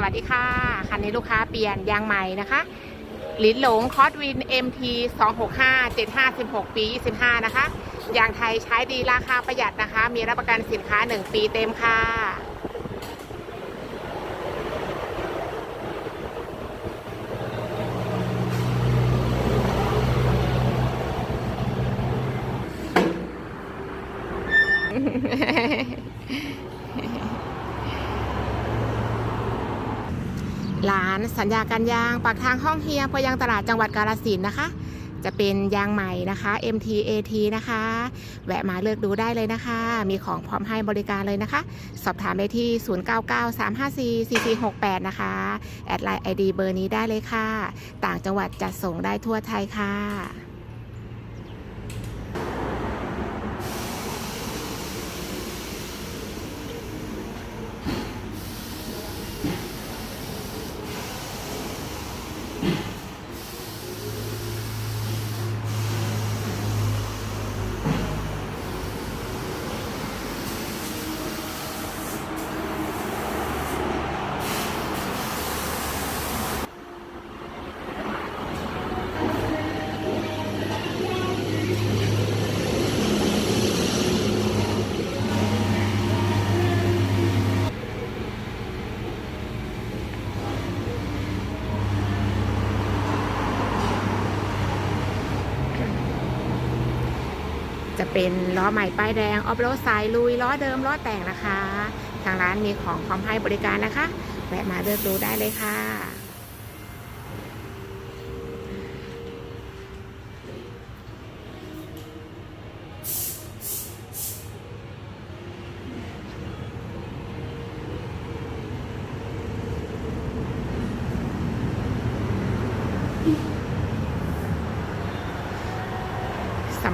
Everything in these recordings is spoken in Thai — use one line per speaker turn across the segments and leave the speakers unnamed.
สวัสดีค่ะ คันนี้ลูกค้าเปลี่ยนยางใหม่นะคะลินหลงคอสวิน MT 265 7516 ปี 25 นะคะ ยางไทยใช้ดีราคาประหยัดนะคะ มีรับประกันสินค้า 1 ปีเต็มค่ะ ร้านสัญญาการยางปากทางห้องเฮียพยังตลาดจังหวัดกาลสินนะคะ จะเป็นยางใหม่นะคะ MTAT นะคะ แวะมาเลือกดูได้เลยนะคะ มีของพร้อมให้บริการเลยนะคะ สอบถามได้ที่ 0993544468 นะคะ แอดไลน์ ID เบอร์นี้ได้เลยค่ะ ต่างจังหวัดจัดส่งได้ทั่วไทยค่ะ เป็นล้อใหม่ป้ายแดงออฟโรดสายลุยล้อเดิมล้อแต่งนะคะ ทางร้านมีของพร้อมให้บริการนะคะ แวะมาเลือกดูได้เลยค่ะสำ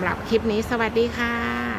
หรับคลิปนี้สวัสดีค่ะ